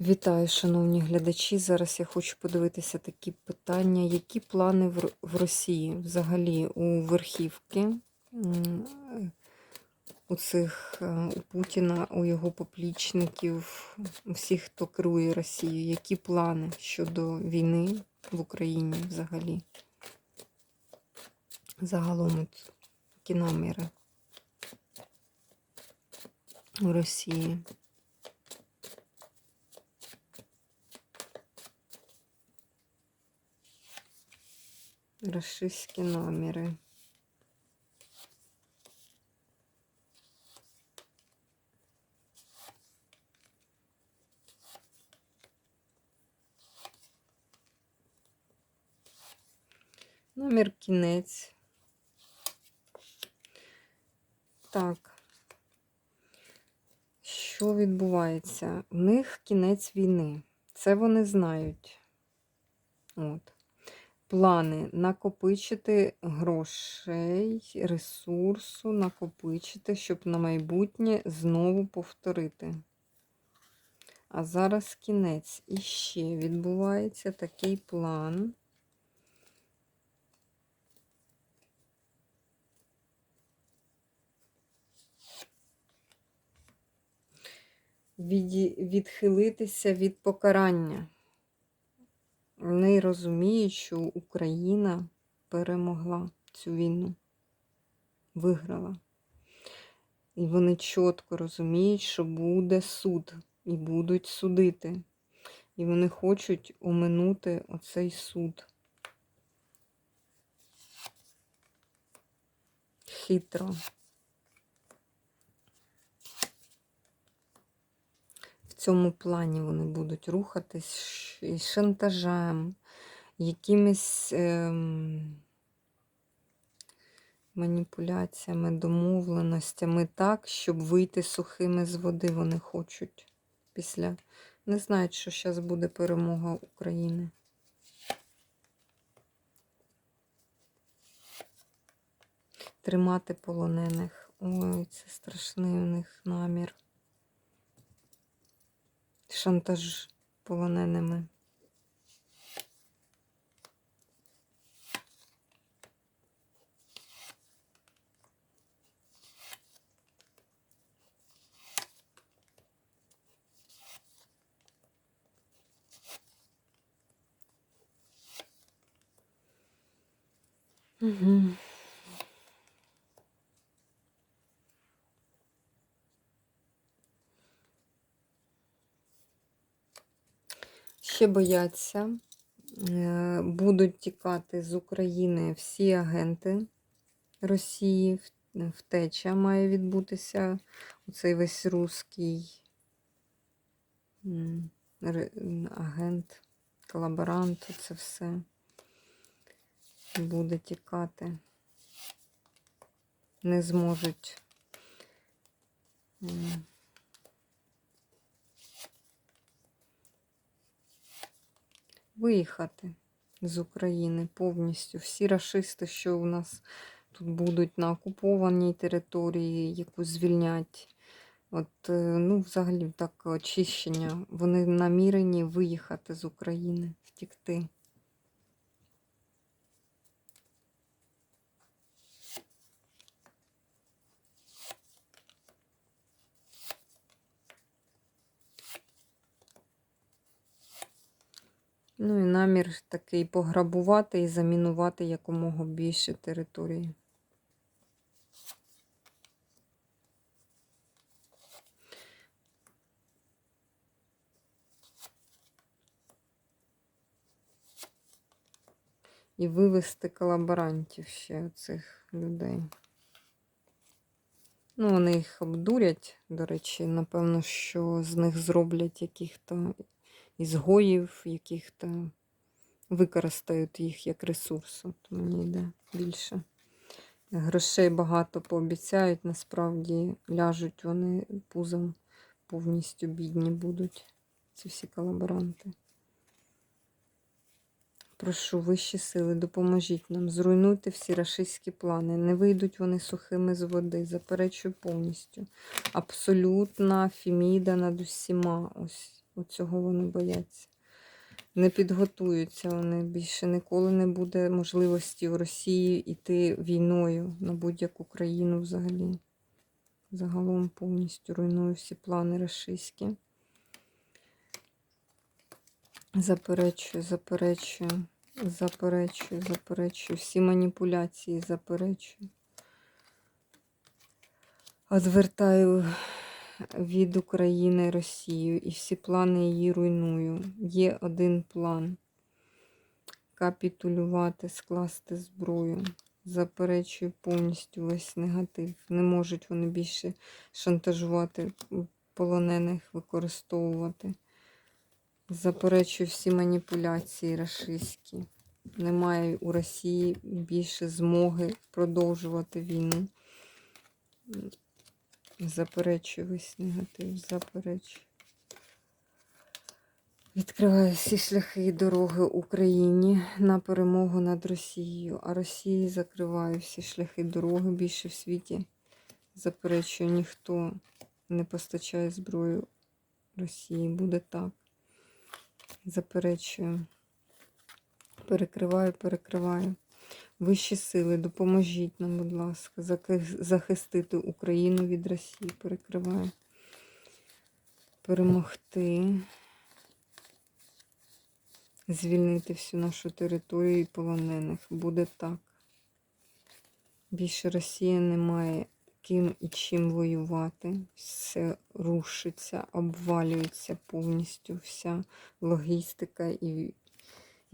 Вітаю, шановні глядачі. Зараз я хочу подивитися такі питання. Які плани в Росії взагалі у верхівки, у цих е, у Путіна, у його поплічників, у всіх, хто керує Росією? Які плани щодо війни в Україні взагалі? Загалом які наміри у Росії? Рашистські наміри. Номер кінець. Так. Що відбувається? В них кінець війни. Це вони знають. От плани накопичити грошей, ресурсу, накопичити, щоб на майбутнє знову повторити. А зараз кінець. І ще відбувається такий план. Відхилитися від покарання. Вони розуміють, що Україна перемогла цю війну, виграла. І вони чітко розуміють, що буде суд, і будуть судити. І вони хочуть оминути оцей суд. Хитро. Цьому плані вони будуть рухатись із шантажем, якимись ем, маніпуляціями, домовленостями так, щоб вийти сухими з води вони хочуть. Після не знають, що зараз буде перемога України. Тримати полонених. Ой, це страшний у них намір. Шантаж полоненими. Угу. Ще бояться. Е, Будуть тікати з України всі агенти Росії. Втеча має відбутися. Оцей весь м, агент, колаборант, це все буде тікати. Не зможуть. Виїхати з України повністю. Всі рашисти, що у нас тут будуть на окупованій території, яку звільнять. От, е, ну, взагалі, так, очищення. Вони намірені виїхати з України, втікти. Ну і намір такий пограбувати і замінувати якомога більше території. І вивести колаборантів ще цих людей. Ну, вони їх обдурять, до речі, напевно, що з них зроблять яких-то ізгоїв, яких-то використають їх як ресурс. От мені йде більше. Грошей багато пообіцяють, насправді ляжуть вони пузом повністю бідні будуть, ці всі колаборанти. Прошу вищі сили, допоможіть нам, зруйнуйте всі рашистські плани. Не вийдуть вони сухими з води. Заперечую повністю. Абсолютна фіміда над усіма. Ось Оцього вони бояться. Не підготуються вони. Більше ніколи не буде можливості в Росії йти війною на будь-яку країну взагалі. Загалом повністю руйную всі плани рашистські. Заперечую, заперечую, заперечую, заперечую. Всі маніпуляції заперечую. Одвертаю від України Росію і всі плани її руйную. Є один план капітулювати, скласти зброю. Заперечую повністю весь негатив. Не можуть вони більше шантажувати полонених, використовувати. Заперечую всі маніпуляції рашистські. Немає у Росії більше змоги продовжувати війну. Заперечую весь негатив, заперечую. Відкриваю всі шляхи і дороги Україні на перемогу над Росією, а Росії закриваю всі шляхи дороги більше в світі. Заперечую, ніхто не постачає зброю Росії. Буде так. Заперечую. Перекриваю, перекриваю. Вищі сили, допоможіть нам, будь ласка, захистити Україну від Росії. Перекриваю. Перемогти. Звільнити всю нашу територію і полонених. Буде так. Більше Росія не має ким і чим воювати. Все рушиться, обвалюється повністю вся логістика і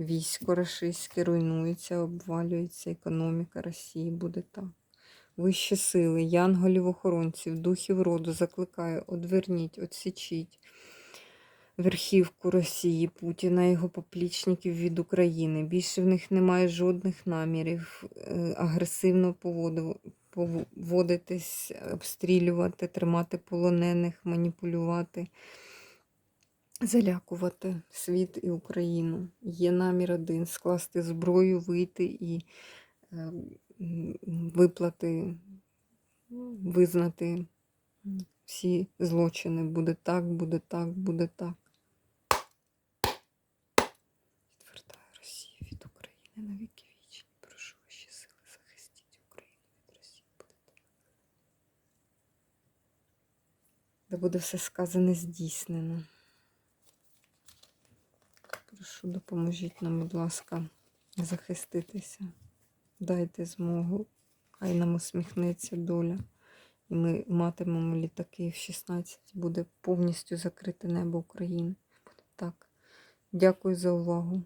військо рашистське руйнується, обвалюється, економіка Росії буде так. Вищі сили, янголів-охоронців, духів роду закликаю, одверніть, отсічіть верхівку Росії, Путіна, його поплічників від України. Більше в них немає жодних намірів е, агресивно поводитись, обстрілювати, тримати полонених, маніпулювати, залякувати світ і Україну. Є намір один скласти зброю, вийти і е, виплати, визнати всі злочини. Буде так, буде так, буде так. Відвертаю Росію від України на віки вічні. Прошу ваші сили захистіть Україну від Росії. Буде так. Де буде все сказане здійснено. Прошу, допоможіть нам, будь ласка, захиститися. Дайте змогу. Хай нам усміхнеться доля. І ми матимемо літаки в 16. Буде повністю закрите небо України. Так. Дякую за увагу.